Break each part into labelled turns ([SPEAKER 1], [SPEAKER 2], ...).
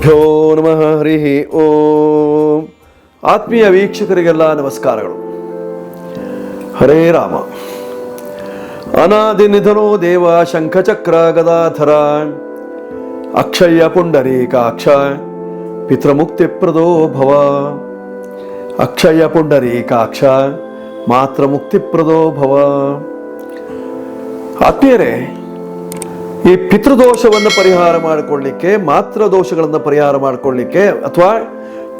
[SPEAKER 1] ಗುರುಭ್ಯೋ ನಮಃ, ಹರಿ ಓಂ. ಆತ್ಮೀಯ ವೀಕ್ಷಕರಿಗೆಲ್ಲ ನಮಸ್ಕಾರಗಳು. ಹರೇ ರಾಮ. ಅನಾದಿ ನಿಧನೋ ದೇವ ಶಂಖಚಕ್ರ ಗದಾಧರ. ಅಕ್ಷಯ ಪುಂಡರೀಕಾಕ್ಷ ಪಿತೃಮುಕ್ತಿಪ್ರದೋ ಭವ. ಅಕ್ಷಯ ಪುಂಡರೀಕಾಕ್ಷ ಮಾತ್ರ ಮುಕ್ತಿಪ್ರದೋ ಭವ. ಆತ್ಮೀಯರೇ ಈ ಪಿತೃದೋಷವನ್ನು ಪರಿಹಾರ ಮಾಡಿಕೊಳ್ಳಿಕ್ಕೆ, ಮಾತ್ರ ದೋಷಗಳನ್ನು ಪರಿಹಾರ ಮಾಡಿಕೊಳ್ಳಿಕ್ಕೆ, ಅಥವಾ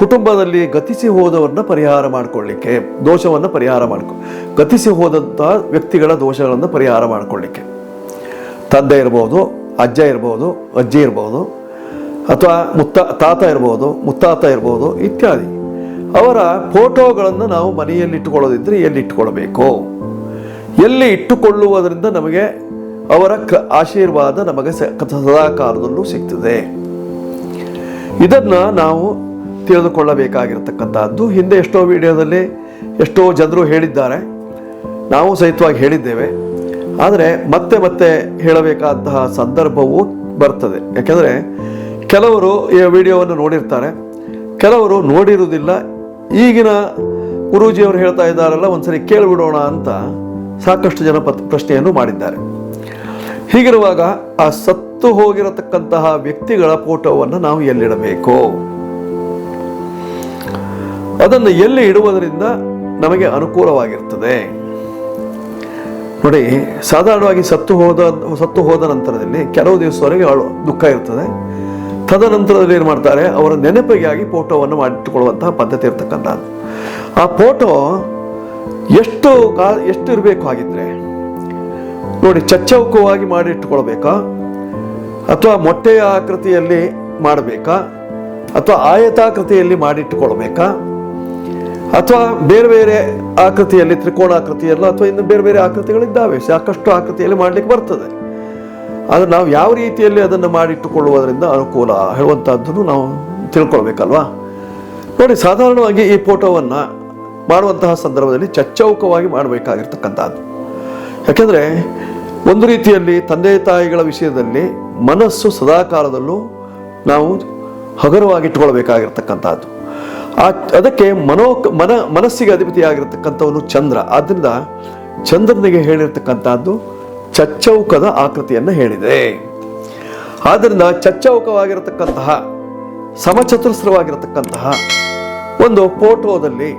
[SPEAKER 1] ಕುಟುಂಬದಲ್ಲಿ ಗತಿಸಿ ಹೋದವರನ್ನ ಪರಿಹಾರ ಮಾಡಿಕೊಳ್ಳಿಕ್ಕೆ, ದೋಷವನ್ನು ಪರಿಹಾರ ಮಾಡ್ಕೊ, ಗತಿಸಿ ಹೋದಂಥ ವ್ಯಕ್ತಿಗಳ ದೋಷಗಳನ್ನು ಪರಿಹಾರ ಮಾಡಿಕೊಳ್ಳಿಕ್ಕೆ. ತಂದೆ ಇರ್ಬೋದು, ಅಜ್ಜ ಇರ್ಬೋದು, ಅಜ್ಜಿ ಇರ್ಬೋದು, ಅಥವಾ ಮುತ್ತ, ತಾತ ಇರ್ಬೋದು, ಮುತ್ತಾತ ಇರ್ಬೋದು ಇತ್ಯಾದಿ. ಅವರ ಫೋಟೋಗಳನ್ನು ನಾವು ಮನೆಯಲ್ಲಿ ಇಟ್ಟುಕೊಳ್ಳೋದಿದ್ರೆ ಎಲ್ಲಿ ಇಟ್ಟುಕೊಳ್ಬೇಕು ಎಲ್ಲಿ ಇಟ್ಟುಕೊಳ್ಳುವುದರಿಂದ ನಮಗೆ ಅವರ ಆಶೀರ್ವಾದ ನಮಗೆ ಸದಾಕಾಲದಲ್ಲೂ ಸದಾ ಕಾಲದಲ್ಲೂ ಸಿಗ್ತದೆ. ಇದನ್ನ ನಾವು ತಿಳಿದುಕೊಳ್ಳಬೇಕಾಗಿರತಕ್ಕಂಥದ್ದು. ಹಿಂದೆ ಎಷ್ಟೋ ವಿಡಿಯೋದಲ್ಲಿ ಎಷ್ಟೋ ಜನರು ಹೇಳಿದ್ದಾರೆ. ನಾವು ಸಹಿತವಾಗಿ ಹೇಳಿದ್ದೇವೆ. ಆದರೆ ಮತ್ತೆ ಮತ್ತೆ ಹೇಳಬೇಕಾದಂತಹ ಸಂದರ್ಭವೂ ಬರ್ತದೆ. ಯಾಕೆಂದರೆ ಕೆಲವರು ಈ ವಿಡಿಯೋವನ್ನು ನೋಡಿರ್ತಾರೆ. ಕೆಲವರು ನೋಡಿರುವುದಿಲ್ಲ. ಈಗಿನ ಗುರೂಜಿಯವರು ಹೇಳ್ತಾ ಇದ್ದಾರಲ್ಲ, ಒಂದ್ಸರಿ ಕೇಳಿಬಿಡೋಣ ಅಂತ ಸಾಕಷ್ಟು ಜನ ಪ್ರಶ್ನೆಯನ್ನು ಮಾಡಿದ್ದಾರೆ. ಹೀಗಿರುವಾಗ ಆ ಸತ್ತು ಹೋಗಿರತಕ್ಕಂತಹ ವ್ಯಕ್ತಿಗಳ ಫೋಟೋವನ್ನು ನಾವು ಎಲ್ಲಿಡಬೇಕು? ಅದನ್ನು ಎಲ್ಲಿ ಇಡುವುದರಿಂದ ನಮಗೆ ಅನುಕೂಲವಾಗಿರ್ತದೆ? ನೋಡಿ, ಸಾಧಾರಣವಾಗಿ ಸತ್ತು ಹೋದ ಸತ್ತು ಹೋದ ನಂತರದಲ್ಲಿ ಕೆಲವು ದಿವಸವರೆಗೆ ದುಃಖ ಇರ್ತದೆ. ತದನಂತರದಲ್ಲಿ ಏನು ಮಾಡ್ತಾರೆ? ಅವರ ನೆನಪಿಗಾಗಿ ಫೋಟೋವನ್ನು ಮಾಡಿಟ್ಟುಕೊಳ್ಳುವಂತಹ ಪದ್ಧತಿ ಇರ್ತಕ್ಕಂಥದ್ದು. ಆ ಫೋಟೋ ಎಷ್ಟು ಕಾ, ಎಷ್ಟು ಇರಬೇಕು ಹಾಗಿದ್ರೆ? ನೋಡಿ, ಚಚ್ಚೌಕವಾಗಿ ಮಾಡಿಟ್ಟುಕೊಳ್ಬೇಕಾ? ಅಥವಾ ಮೊಟ್ಟೆಯ ಆಕೃತಿಯಲ್ಲಿ ಮಾಡಬೇಕಾ? ಅಥವಾ ಆಯತಾಕೃತಿಯಲ್ಲಿ ಮಾಡಿಟ್ಟುಕೊಳ್ಬೇಕಾ? ಅಥವಾ ಬೇರೆ ಬೇರೆ ಆಕೃತಿಯಲ್ಲಿ, ತ್ರಿಕೋಣಾಕೃತಿಯಲ್ಲ, ಅಥವಾ ಇನ್ನು ಬೇರೆ ಬೇರೆ ಆಕೃತಿಗಳಿದ್ದಾವೆ, ಸಾಕಷ್ಟು ಆಕೃತಿಯಲ್ಲಿ ಮಾಡಲಿಕ್ಕೆ ಬರ್ತದೆ. ಆದರೆ ನಾವು ಯಾವ ರೀತಿಯಲ್ಲಿ ಅದನ್ನು ಮಾಡಿಟ್ಟುಕೊಳ್ಳುವುದರಿಂದ ಅನುಕೂಲ ಹೇಳುವಂಥದ್ದನ್ನು ನಾವು ತಿಳ್ಕೊಳ್ಬೇಕಲ್ವಾ? ನೋಡಿ, ಸಾಧಾರಣವಾಗಿ ಈ ಫೋಟೋವನ್ನು ಮಾಡುವಂತಹ ಸಂದರ್ಭದಲ್ಲಿ ಚಚ್ಚೌಕವಾಗಿ ಮಾಡಬೇಕಾಗಿರ್ತಕ್ಕಂಥದ್ದು. ಯಾಕೆಂದರೆ ಒಂದು ರೀತಿಯಲ್ಲಿ ತಂದೆ ತಾಯಿಗಳ ವಿಷಯದಲ್ಲಿ ಮನಸ್ಸು ಸದಾಕಾಲದಲ್ಲೂ ನಾವು ಹಗುರವಾಗಿಟ್ಕೊಳ್ಬೇಕಾಗಿರ್ತಕ್ಕಂಥದ್ದು ಆ, ಅದಕ್ಕೆ ಮನೋ, ಮನ, ಮನಸ್ಸಿಗೆ ಅಧಿಪತಿಯಾಗಿರ್ತಕ್ಕಂಥವನು ಚಂದ್ರ. ಆದ್ದರಿಂದ ಚಂದ್ರನಿಗೆ ಹೇಳಿರ್ತಕ್ಕಂಥದ್ದು ಚಚ್ಚೌಕದ ಆಕೃತಿಯನ್ನು ಹೇಳಿದೆ. ಆದ್ದರಿಂದ ಚಚ್ಚೌಕವಾಗಿರತಕ್ಕಂತಹ, ಸಮಚತುರಸ್ರವಾಗಿರತಕ್ಕಂತಹ ಒಂದು ಫೋಟೋದಲ್ಲಿ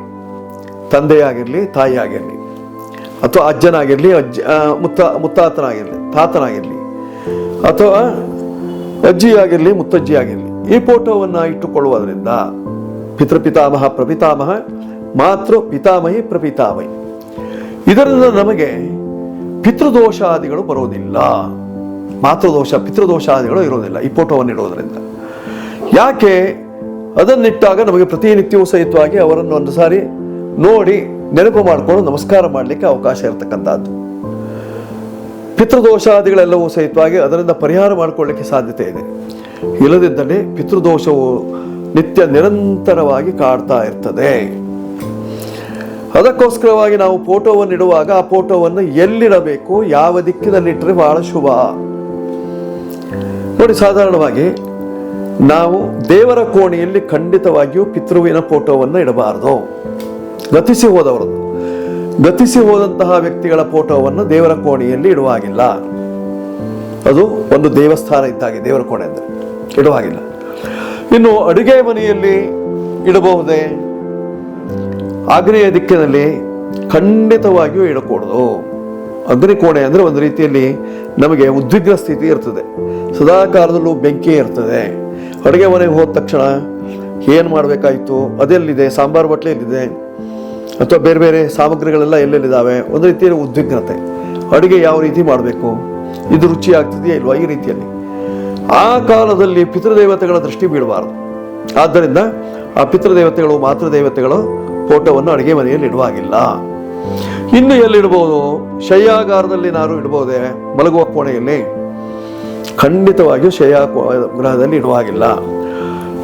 [SPEAKER 1] ತಂದೆಯಾಗಿರಲಿ, ತಾಯಿಯಾಗಿರಲಿ ಅಥವಾ ಅಜ್ಜನಾಗಿರಲಿ, ಅಜ್ಜ ಮುತ್ತ, ಮುತ್ತಾತನಾಗಿರಲಿ, ತಾತನಾಗಿರಲಿ, ಅಥವಾ ಅಜ್ಜಿಯಾಗಿರಲಿ, ಮುತ್ತಜ್ಜಿಯಾಗಿರಲಿ, ಈ ಫೋಟೋವನ್ನು ಇಟ್ಟುಕೊಳ್ಳುವುದರಿಂದ ಪಿತೃಪಿತಾಮಹ ಪ್ರಪಿತಾಮಹ, ಮಾತೃ ಪಿತಾಮಹಿ ಪ್ರಪಿತಾಮಹಿ. ಇದರಿಂದ ನಮಗೆ ಪಿತೃದೋಷಾದಿಗಳು ಬರೋದಿಲ್ಲ. ಮಾತೃದೋಷ, ಪಿತೃದೋಷಾದಿಗಳು ಇರೋದಿಲ್ಲ ಈ ಫೋಟೋವನ್ನು ಇಡೋದರಿಂದ. ಯಾಕೆ? ಅದನ್ನಿಟ್ಟಾಗ ನಮಗೆ ಪ್ರತಿನಿತ್ಯವೂ ಸಹಿತವಾಗಿ ಅವರನ್ನು ಒಂದು ಸಾರಿ ನೋಡಿ ನೆನಪು ಮಾಡಿಕೊಂಡು ನಮಸ್ಕಾರ ಮಾಡಲಿಕ್ಕೆ ಅವಕಾಶ ಇರತಕ್ಕಂಥದ್ದು. ಪಿತೃದೋಷಾದಿಗಳೆಲ್ಲವೂ ಸಹಿತವಾಗಿ ಅದರಿಂದ ಪರಿಹಾರ ಮಾಡಿಕೊಳ್ಳಿಕ್ಕೆ ಸಾಧ್ಯತೆ ಇದೆ. ಇಲ್ಲದಿದ್ದಲ್ಲಿ ಪಿತೃದೋಷವು ನಿತ್ಯ ನಿರಂತರವಾಗಿ ಕಾಡ್ತಾ ಇರ್ತದೆ. ಅದಕ್ಕೋಸ್ಕರವಾಗಿ ನಾವು ಫೋಟೋವನ್ನು ಇಡುವಾಗ ಆ ಫೋಟೋವನ್ನು ಎಲ್ಲಿಡಬೇಕು, ಯಾವ ದಿಕ್ಕಿನಲ್ಲಿಟ್ಟರೆ ಬಹಳ ಶುಭ. ನೋಡಿ, ಸಾಧಾರಣವಾಗಿ ನಾವು ದೇವರ ಕೋಣೆಯಲ್ಲಿ ಖಂಡಿತವಾಗಿಯೂ ಪಿತೃವಿನ ಫೋಟೋವನ್ನು ಇಡಬಾರದು. ಗತಿಸಿ ಹೋದವರು. ಗತಿಸಿ ಹೋದಂತಹ ವ್ಯಕ್ತಿಗಳ ಫೋಟೋವನ್ನು ದೇವರ ಕೋಣೆಯಲ್ಲಿ ಇಡುವಾಗಿಲ್ಲ. ಅದು ಒಂದು ದೇವಸ್ಥಾನ ಇದ್ದಾಗೆ, ದೇವರ ಕೋಣೆ ಅಂದರೆ ಇಡುವಾಗಿಲ್ಲ. ಇನ್ನು ಅಡುಗೆ ಮನೆಯಲ್ಲಿ ಇಡಬಹುದೇ? ಆಗ್ನೇಯ ದಿಕ್ಕಿನಲ್ಲಿ ಖಂಡಿತವಾಗಿಯೂ ಇಡಕೂಡದು. ಅಗ್ನಿಕೋಣೆ ಅಂದರೆ ಒಂದು ರೀತಿಯಲ್ಲಿ ನಮಗೆ ಉದ್ವಿಗ್ನ ಸ್ಥಿತಿ ಇರ್ತದೆ. ಸದಾ ಕಾಲದಲ್ಲೂ ಬೆಂಕಿ ಇರ್ತದೆ. ಅಡುಗೆ ಮನೆಗೆ ಹೋದ ತಕ್ಷಣ ಏನು ಮಾಡಬೇಕಾಯಿತು? ಅದೆಲ್ಲಿದೆ? ಸಾಂಬಾರು ಬಟ್ಲೆ ಎಲ್ಲಿದೆ? ಅಥವಾ ಬೇರೆ ಬೇರೆ ಸಾಮಗ್ರಿಗಳೆಲ್ಲ ಎಲ್ಲೆಲ್ಲಿದ್ದಾವೆ? ಒಂದು ರೀತಿಯ ಉದ್ವಿಗ್ನತೆ. ಅಡುಗೆ ಯಾವ ರೀತಿ ಮಾಡಬೇಕು? ಇದು ರುಚಿ ಆಗ್ತಿದೆಯಾ ಇಲ್ವಾ? ಈ ರೀತಿಯಲ್ಲಿ. ಆ ಕಾಲದಲ್ಲಿ ಪಿತೃದೇವತೆಗಳ ದೃಷ್ಟಿ ಬೀಳಬಾರದು. ಆದ್ದರಿಂದ ಆ ಪಿತೃದೇವತೆಗಳು, ಮಾತೃದೇವತೆಗಳು ಫೋಟೋವನ್ನು ಅಡುಗೆ ಮನೆಯಲ್ಲಿ ಇಡುವಾಗಿಲ್ಲ. ಇನ್ನು ಎಲ್ಲಿಡ್ಬೋದು? ಶಯ್ಯಾಗಾರದಲ್ಲಿ ನಾನು ಇಡ್ಬೋದೇ? ಮಲಗುವ ಕೋಣೆಯಲ್ಲಿ? ಖಂಡಿತವಾಗಿಯೂ ಶಯ್ಯಾ ಗ್ರಹದಲ್ಲಿ ಇಡುವಾಗಿಲ್ಲ.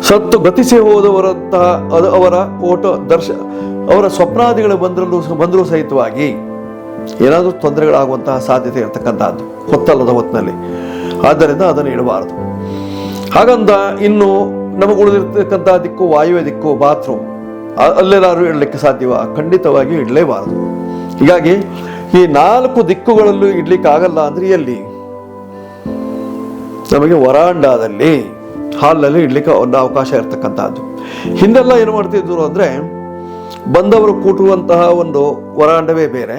[SPEAKER 1] ಸತ್ತು ಗತಿಸಿ ಹೋದವರಂತಹ ಅವರ ಫೋಟೋ, ದರ್ಶ ಅವರ ಸ್ವಪ್ನಾದಿಗಳು ಬಂದ್ರಲ್ಲೂ ಬಂದರೂ ಸಹಿತವಾಗಿ ಏನಾದರೂ ತೊಂದರೆಗಳಾಗುವಂತಹ ಸಾಧ್ಯತೆ ಇರತಕ್ಕಂಥದ್ದು ಹೊತ್ತಲ್ಲದ ಹೊತ್ತಿನಲ್ಲಿ. ಆದ್ದರಿಂದ ಅದನ್ನು ಇಡಬಾರದು. ಹಾಗಂದ ಇನ್ನು ನಮಗೆ ಉಳಿದಿರ್ತಕ್ಕಂಥ ದಿಕ್ಕು ವಾಯುವೆ ದಿಕ್ಕು, ಬಾತ್ರೂಮ್ ಅಲ್ಲೆಲ್ಲಾರು ಇಡಲಿಕ್ಕೆ ಸಾಧ್ಯವ? ಖಂಡಿತವಾಗಿ ಇಡಲೇಬಾರದು. ಹೀಗಾಗಿ ಈ ನಾಲ್ಕು ದಿಕ್ಕುಗಳಲ್ಲೂ ಇಡ್ಲಿಕ್ಕೆ ಆಗಲ್ಲ ಅಂದ್ರೆ ಎಲ್ಲಿ? ನಮಗೆ ವರಾಂಡಾದಲ್ಲಿ ಹಾಲ್ನಲ್ಲಿ ಇಡ್ಲಿಕ್ಕೆ ಒಂದು ಅವಕಾಶ ಇರತಕ್ಕಂಥದ್ದು. ಹಿಂದೆಲ್ಲ ಏನು ಮಾಡ್ತಿದ್ರು ಅಂದ್ರೆ ಬಂದವರು ಕೂಟುವಂತಹ ಒಂದು ವರಾಂಡವೇ ಬೇರೆ.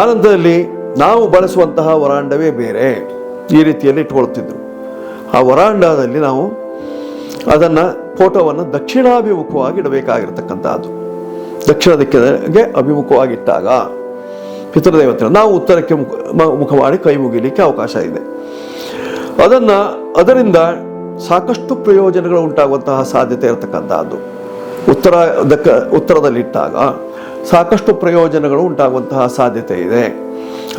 [SPEAKER 1] ಆನಂದದಲ್ಲಿ ನಾವು ಬಳಸುವಂತಹ ವರಾಂಡವೇ ಬೇರೆ ಈ ರೀತಿಯಲ್ಲಿ ಇಟ್ಕೊಳ್ತಿದ್ರು. ಆ ವರಾಂಡದಲ್ಲಿ ನಾವು ಅದನ್ನು ಫೋಟೋವನ್ನು ದಕ್ಷಿಣಾಭಿಮುಖವಾಗಿ ಇಡಬೇಕಾಗಿರ್ತಕ್ಕಂಥದ್ದು ದಕ್ಷಿಣ ದಿಕ್ಕಿಗೆ ಅಭಿಮುಖವಾಗಿಟ್ಟಾಗ ಪಿತೃದೇವತೆ ನಾವು ಉತ್ತರಕ್ಕೆ ಮುಖ ಮುಖ ಮಾಡಿ ಕೈ ಮುಗಿಲಿಕ್ಕೆ ಅವಕಾಶ ಇದೆ. ಅದನ್ನು ಅದರಿಂದ ಸಾಕಷ್ಟು ಪ್ರಯೋಜನಗಳು ಉಂಟಾಗುವಂತಹ ಸಾಧ್ಯತೆ ಇರತಕ್ಕಂತಹದ್ದು. ಉತ್ತರ, ದಕ್ಕ, ಉತ್ತರದಲ್ಲಿಟ್ಟಾಗ ಸಾಕಷ್ಟು ಪ್ರಯೋಜನಗಳು ಉಂಟಾಗುವಂತಹ ಸಾಧ್ಯತೆ ಇದೆ.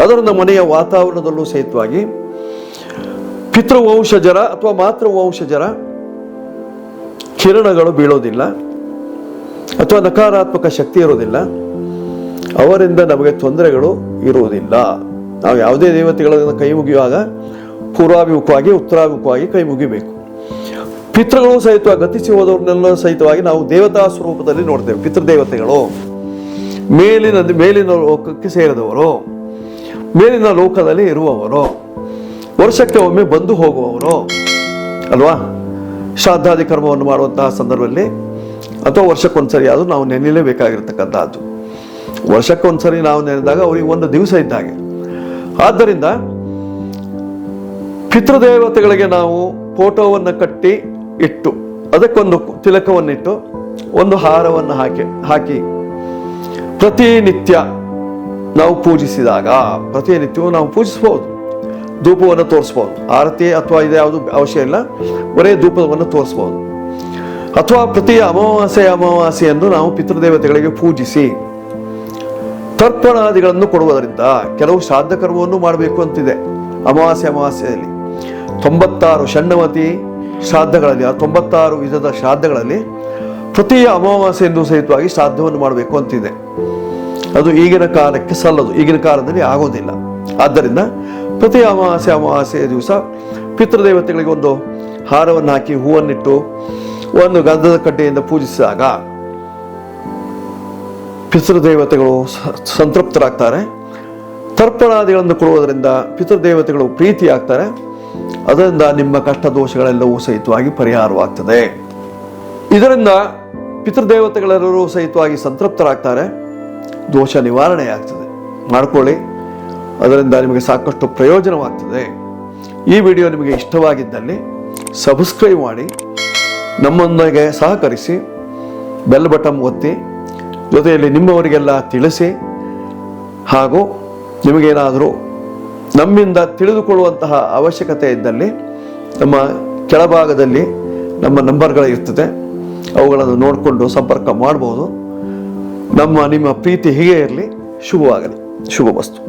[SPEAKER 1] ಅದರಿಂದ ಮನೆಯ ವಾತಾವರಣದಲ್ಲೂ ಸಹಿತವಾಗಿ ಪಿತೃವಂಶಜರ ಅಥವಾ ಮಾತೃವಂಶಜರ ಕಿರಣಗಳು ಬೀಳೋದಿಲ್ಲ ಅಥವಾ ನಕಾರಾತ್ಮಕ ಶಕ್ತಿ ಇರೋದಿಲ್ಲ. ಅವರಿಂದ ನಮಗೆ ತೊಂದರೆಗಳು ಇರುವುದಿಲ್ಲ. ನಾವು ಯಾವುದೇ ದೇವತೆಗಳನ್ನು ಕೈ ಮುಗಿಯುವಾಗ ಪೂರ್ವಾಭಿಮುಖವಾಗಿ, ಉತ್ತರಾಭಿಮುಖವಾಗಿ ಕೈ ಮುಗಿಬೇಕು ಪಿತೃಗಳು ಸಹಿತ ಗತಿಸಿ ಹೋದವ್ರನ್ನೆಲ್ಲ ಸಹಿತವಾಗಿ ನಾವು ದೇವತಾ ಸ್ವರೂಪದಲ್ಲಿ ನೋಡ್ತೇವೆ, ಪಿತೃದೇವತೆಗಳು. ಮೇಲಿನ ಮೇಲಿನ ಲೋಕಕ್ಕೆ ಸೇರಿದವರು, ಮೇಲಿನ ಲೋಕದಲ್ಲಿ ಇರುವವರು, ವರ್ಷಕ್ಕೆ ಒಮ್ಮೆ ಬಂದು ಹೋಗುವವರು, ಅಲ್ವಾ? ಶ್ರಾದ್ದಾದಿ ಕರ್ಮವನ್ನು ಮಾಡುವಂತಹ ಸಂದರ್ಭದಲ್ಲಿ ಅಥವಾ ವರ್ಷಕ್ಕೊಂದ್ಸರಿ ಅದು ನಾವು ನೆನೆಯಲೇಬೇಕಾಗಿರ್ತಕ್ಕಂಥದ್ದು ವರ್ಷಕ್ಕೊಂದ್ಸರಿ ನಾವು ನೆನೆದಾಗ ಅವರಿಗೆ ಒಂದು ದಿವಸ ಇದ್ದಾಗೆ. ಆದ್ದರಿಂದ ಪಿತೃದೇವತೆಗಳಿಗೆ ನಾವು ಫೋಟೋವನ್ನು ಕಟ್ಟಿ ಇಟ್ಟು ಅದಕ್ಕೊಂದು ತಿಲಕವನ್ನಿಟ್ಟು ಒಂದು ಹಾರವನ್ನು ಹಾಕಿ ಹಾಕಿ ಪ್ರತಿನಿತ್ಯ ನಾವು ಪೂಜಿಸಿದಾಗ, ಪ್ರತಿನಿತ್ಯವೂ ನಾವು ಪೂಜಿಸ್ಬೋದು, ಧೂಪವನ್ನು ತೋರಿಸ್ಬೋದು. ಆರತಿ ಅಥವಾ ಇದು ಯಾವುದು ಅವಶ್ಯ ಇಲ್ಲ, ಬರೇ ಧೂಪವನ್ನು ತೋರಿಸ್ಬೋದು. ಅಥವಾ ಪ್ರತಿ ಅಮಾವಾಸ್ಯೆ ಅಮಾವಾಸ್ಯೆಯನ್ನು ನಾವು ಪಿತೃದೇವತೆಗಳಿಗೆ ಪೂಜಿಸಿ ತರ್ಪಣಾದಿಗಳನ್ನು ಕೊಡುವುದರಿಂದ ಕೆಲವು ಶ್ರಾದ್ದ ಕರ್ಮವನ್ನು ಮಾಡಬೇಕು ಅಂತಿದೆ. ಅಮಾವಾಸ್ಯೆ, ಅಮಾವಾಸ್ಯೆಯಲ್ಲಿ ತೊಂಬತ್ತಾರು ಷಣ್ಣವತಿ ಶ್ರಾದ್ದಗಳಲ್ಲಿ, ಆ ತೊಂಬತ್ತಾರು ವಿಧದ ಶ್ರಾದ್ದಗಳಲ್ಲಿ ಪ್ರತಿ ಅಮಾವಾಸ್ಯೆಂದು ಸಹಿತವಾಗಿ ಶ್ರಾದ್ದವನ್ನು ಮಾಡಬೇಕು ಅಂತಿದೆ. ಅದು ಈಗಿನ ಕಾಲಕ್ಕೆ ಸಲ್ಲದು, ಈಗಿನ ಕಾಲದಲ್ಲಿ ಆಗೋದಿಲ್ಲ. ಆದ್ದರಿಂದ ಪ್ರತಿ ಅಮಾವಾಸ್ಯೆ ಅಮಾವಾಸ್ಯೆ ದಿವಸ ಪಿತೃದೇವತೆಗಳಿಗೆ ಒಂದು ಹಾರವನ್ನು ಹಾಕಿ ಹೂವನ್ನಿಟ್ಟು ಒಂದು ಗಂಧದ ಕಡ್ಡೆಯಿಂದ ಪೂಜಿಸಿದಾಗ ಪಿತೃದೇವತೆಗಳು ಸಂತೃಪ್ತರಾಗ್ತಾರೆ. ತರ್ಪಣಾದಿಗಳನ್ನು ಕೊಡುವುದರಿಂದ ಪಿತೃದೇವತೆಗಳು ಪ್ರೀತಿಯಾಗ್ತಾರೆ. ಅದರಿಂದ ನಿಮ್ಮ ಕಷ್ಟ ದೋಷಗಳೆಲ್ಲವೂ ಸಹಿತವಾಗಿ ಪರಿಹಾರವಾಗ್ತದೆ. ಇದರಿಂದ ಪಿತೃದೇವತೆಗಳೆಲ್ಲರೂ ಸಹಿತವಾಗಿ ಸಂತೃಪ್ತರಾಗ್ತಾರೆ. ದೋಷ ನಿವಾರಣೆ ಆಗ್ತದೆ ಮಾಡ್ಕೊಳ್ಳಿ. ಅದರಿಂದ ನಿಮಗೆ ಸಾಕಷ್ಟು ಪ್ರಯೋಜನವಾಗ್ತದೆ. ಈ ವಿಡಿಯೋ ನಿಮಗೆ ಇಷ್ಟವಾಗಿದ್ದಲ್ಲಿ ಸಬ್ಸ್ಕ್ರೈಬ್ ಮಾಡಿ, ನಮ್ಮೊಂದಿಗೆ ಸಹಕರಿಸಿ, ಬೆಲ್ ಬಟನ್ ಒತ್ತಿ, ಜೊತೆಯಲ್ಲಿ ನಿಮ್ಮವರಿಗೆಲ್ಲ ತಿಳಿಸಿ, ಹಾಗೂ ನಿಮಗೇನಾದರೂ ನಮ್ಮಿಂದ ತಿಳಿದುಕೊಳ್ಳುವಂತಹ ಅವಶ್ಯಕತೆ ಇದ್ದಲ್ಲಿ, ನಮ್ಮ ಕೆಳಭಾಗದಲ್ಲಿ ನಮ್ಮ ನಂಬರ್ಗಳು ಇರ್ತದೆ ಅವುಗಳನ್ನು ನೋಡಿಕೊಂಡು ಸಂಪರ್ಕ ಮಾಡ್ಬೋದು. ನಮ್ಮ ನಿಮ್ಮ ಪ್ರೀತಿ ಹೀಗೆ ಇರಲಿ. ಶುಭವಾಗಲಿ. ಶುಭ ವಸ್ತು